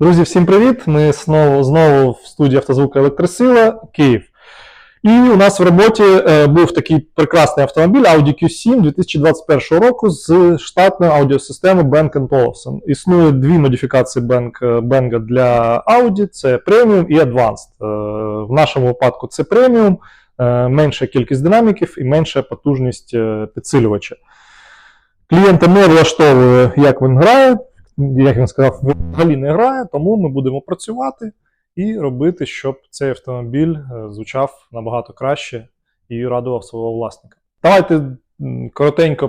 Друзі, всім привіт! Ми знову, знову в студії автозвука Електросила Київ. І у нас в роботі е, був такий прекрасний автомобіль Audi Q7 2021 року з штатною аудіосистемою Bang Olufsen. Існує дві модифікації Bang, е, для Audi: це Premium і Advanced. Е, В нашому випадку це Premium, менша кількість динаміків і менша потужність підсилювача. Клієнта не влаштовує, як він грає, як він сказав, взагалі не грає, тому ми будемо працювати і робити, щоб цей автомобіль е, звучав набагато краще і радував свого власника. Давайте коротенько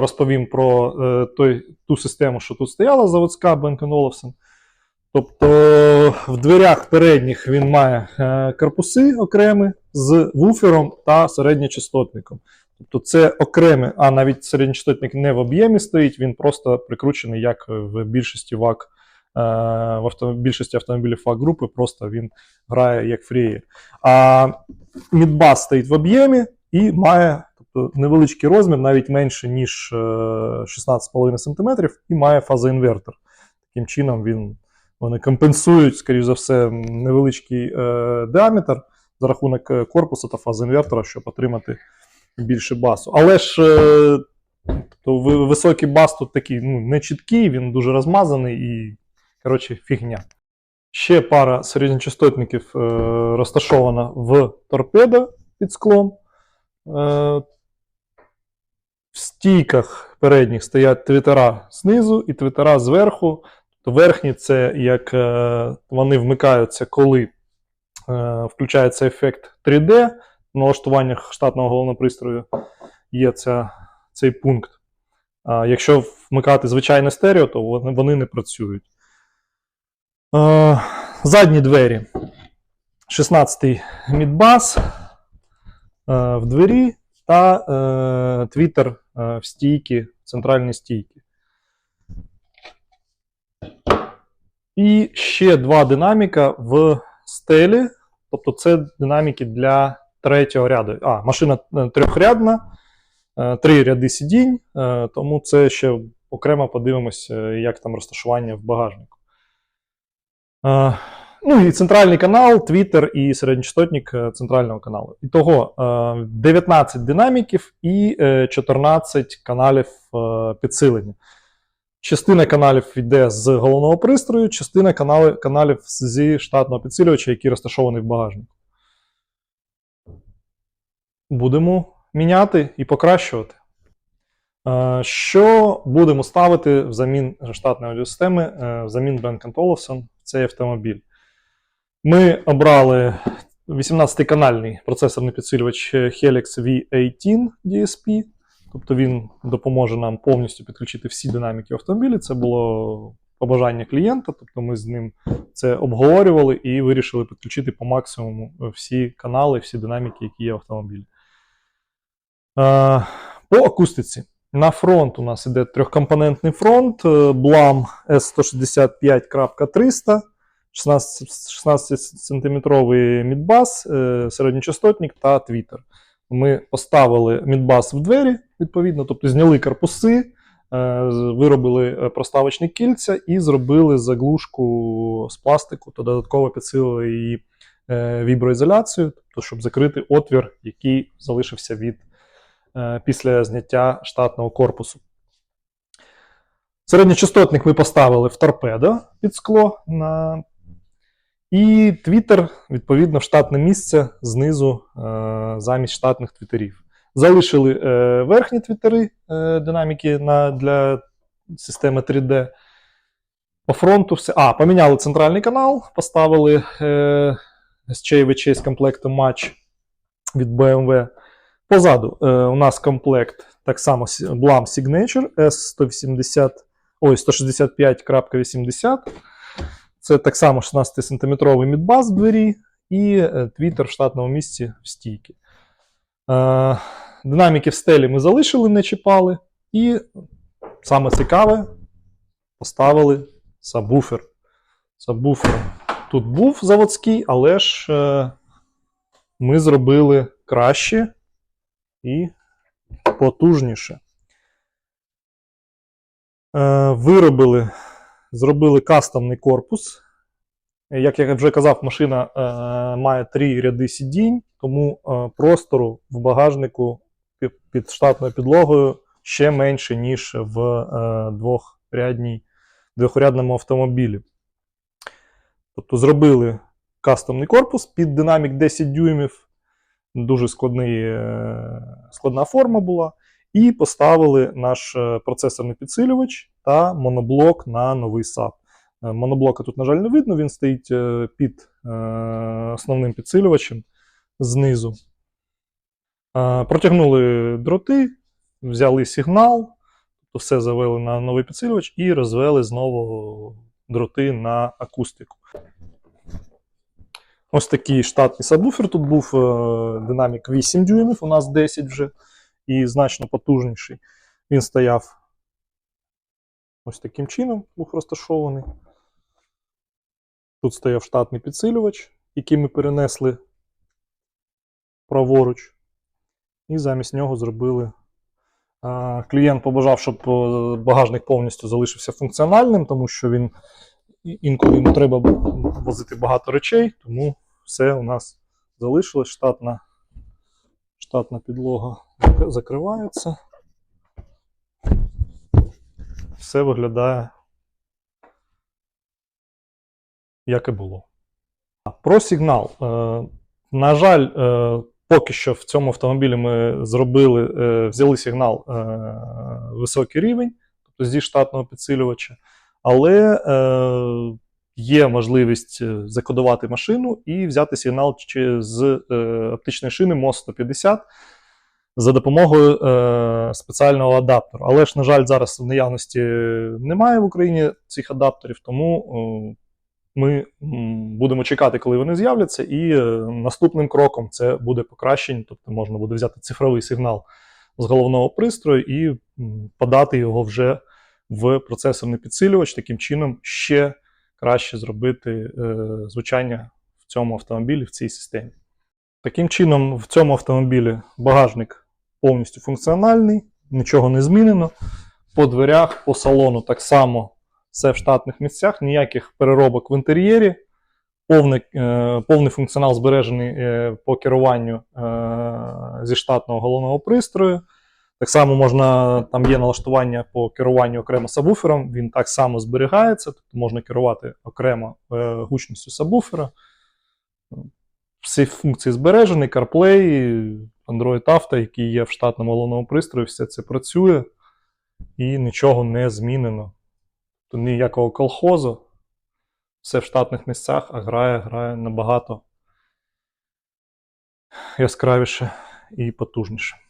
розповім про е, той, ту систему, що тут стояла заводська Bang Olufsen. Тобто в дверях передніх він має е, корпуси окремі з вуфером та середньочастотником. Тобто це окреме, а навіть середньочастотник не в об'ємі стоїть, він просто прикручений, як в більшості ВАК, е, в авто, більшості автомобілів ВАК групи, просто він грає як фрієр. А мідбас стоїть в об'ємі і має тобто, невеличкий розмір, навіть менше, ніж е, 16,5 см, і має фазоінвертор. Таким чином він, вони компенсують, скоріш за все, невеличкий е, діаметр за рахунок е, корпусу та фазоінвертора, щоб отримати більше басу. Але ж тобто, високий бас тут такий ну, не чіткий, він дуже розмазаний і, коротше, фігня. Ще пара середньочастотників е, розташована в торпедо під склом. Е, в стійках передніх стоять твітера знизу і твітера зверху. Тобто верхні це як е, вони вмикаються, коли е, включається ефект 3D в налаштуваннях штатного головного пристрою є ця, цей пункт. А якщо вмикати звичайне стерео, то вони, не працюють. Задні двері. 16-й мідбас е, в двері та е, твітер е, в стійки, центральній стійки. І ще два динаміка в стелі. Тобто це динаміки для третього ряду. А, машина е, трьохрядна, е, три ряди сидінь, е, тому це ще окремо подивимось, як там розташування в багажнику. Ну і центральний канал, твіттер і середньочастотник центрального каналу. Ітого е, 19 динаміків і е, 14 каналів підсилення. Частина каналів йде з головного пристрою, частина канали, каналів зі штатного підсилювача, який розташований в багажнику. Будемо міняти і покращувати. Е, Що будемо ставити взамін штатної аудіосистеми, е, взамін Bang Olufsen в цей автомобіль? Ми обрали 18-канальний процесорний підсилювач Helix V18 DSP. Тобто він допоможе нам повністю підключити всі динаміки автомобіля. Це було побажання клієнта, тобто ми з ним це обговорювали і вирішили підключити по максимуму всі канали, всі динаміки, які є в автомобілі. Е, По акустиці. На фронт у нас іде трьохкомпонентний фронт, е, Blam S165.300, 16, 16 сантиметровий мідбас, е, середньочастотник та твітер. Ми поставили мідбас в двері, відповідно, тобто зняли корпуси, виробили проставочні кільця і зробили заглушку з пластику та додатково підсилили її віброізоляцією, тобто, щоб закрити отвір, який залишився від після зняття штатного корпусу. Середньочастотник ми поставили в торпедо під скло. На... І твіттер, відповідно, в штатне місце знизу е, замість штатних твіттерів. Залишили е, верхні твіттери е, динаміки на, для системи 3D. По фронту все. А, поміняли центральний канал, поставили е, SCHV з комплектом Match від BMW. Позаду е, у нас комплект так само Blam Signature S180, ой, 165.80. Це так само 16-сантиметровий мідбас в двері і е, твітер в штатному місці в стійки. Е, динаміки в стелі ми залишили, не чіпали. І саме цікаве, поставили сабвуфер. Сабвуфер тут був заводський, але ж е, ми зробили краще і потужніше. Е, виробили, зробили кастомний корпус Як я вже казав, машина е, має три ряди сидінь, тому е, простору в багажнику під, штатною підлогою ще менше, ніж в двохрядній, двохрядному автомобілі. Тобто зробили кастомний корпус під динамік 10 дюймів, дуже складний, е, складна форма була. І поставили наш е, процесорний підсилювач та моноблок на новий САП. Е, Моноблока тут, на жаль, не видно, він стоїть під основним підсилювачем знизу. Протягнули дроти, взяли сигнал, тобто все завели на новий підсилювач і розвели знову дроти на акустику. Ось такий штатний сабвуфер. Тут був е, динамік 8 дюймів, у нас 10 вже, і значно потужніший. Він стояв ось таким чином, був розташований. Тут стояв штатний підсилювач, який ми перенесли праворуч. І замість нього зробили. Клієнт побажав, щоб е, багажник повністю залишився функціональним, тому що він інколи йому треба возити багато речей, тому все у нас залишилось. Штатна, штатна підлога закривається. Все виглядає як і було. Про сигнал. Е, На жаль, е, поки що в цьому автомобілі ми зробили, е, взяли сигнал високий рівень, тобто зі штатного підсилювача, але є можливість е, закодувати машину і взяти сигнал з е, оптичної шини MOS 150 за допомогою е, спеціального адаптеру. Але ж, на жаль, зараз в наявності немає в Україні цих адаптерів, тому ми будемо чекати, коли вони з'являться, і наступним кроком це буде покращення, тобто можна буде взяти цифровий сигнал з головного пристрою і подати його вже в процесорний підсилювач, таким чином ще краще зробити е, звучання в цьому автомобілі, в цій системі. Таким чином, в цьому автомобілі багажник повністю функціональний, нічого не змінено. По дверях, по салону так само все в штатних місцях, ніяких переробок в інтер'єрі. Повний, е, повний функціонал збережений е, по керуванню зі штатного головного пристрою. Так само можна, там є налаштування по керуванню окремо сабвуфером, він так само зберігається, тобто можна керувати окремо е, гучністю сабвуфера. Всі функції збережені, CarPlay, Android Auto, який є в штатному головному пристрої, все це працює і нічого не змінено. Тут ніякого колхозу, все в штатних місцях, а грає, грає набагато яскравіше і потужніше.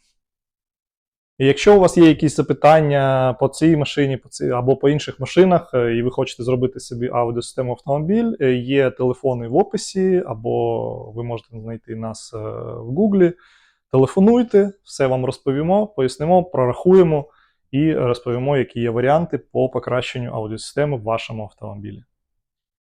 Якщо у вас є якісь запитання по цій машині по цій, або по інших машинах, е, і ви хочете зробити собі аудіосистему автомобіль, е, є телефони в описі, або ви можете знайти нас е, в Гуглі. Телефонуйте, все вам розповімо, пояснимо, прорахуємо і розповімо, які є варіанти по покращенню аудіосистеми в вашому автомобілі.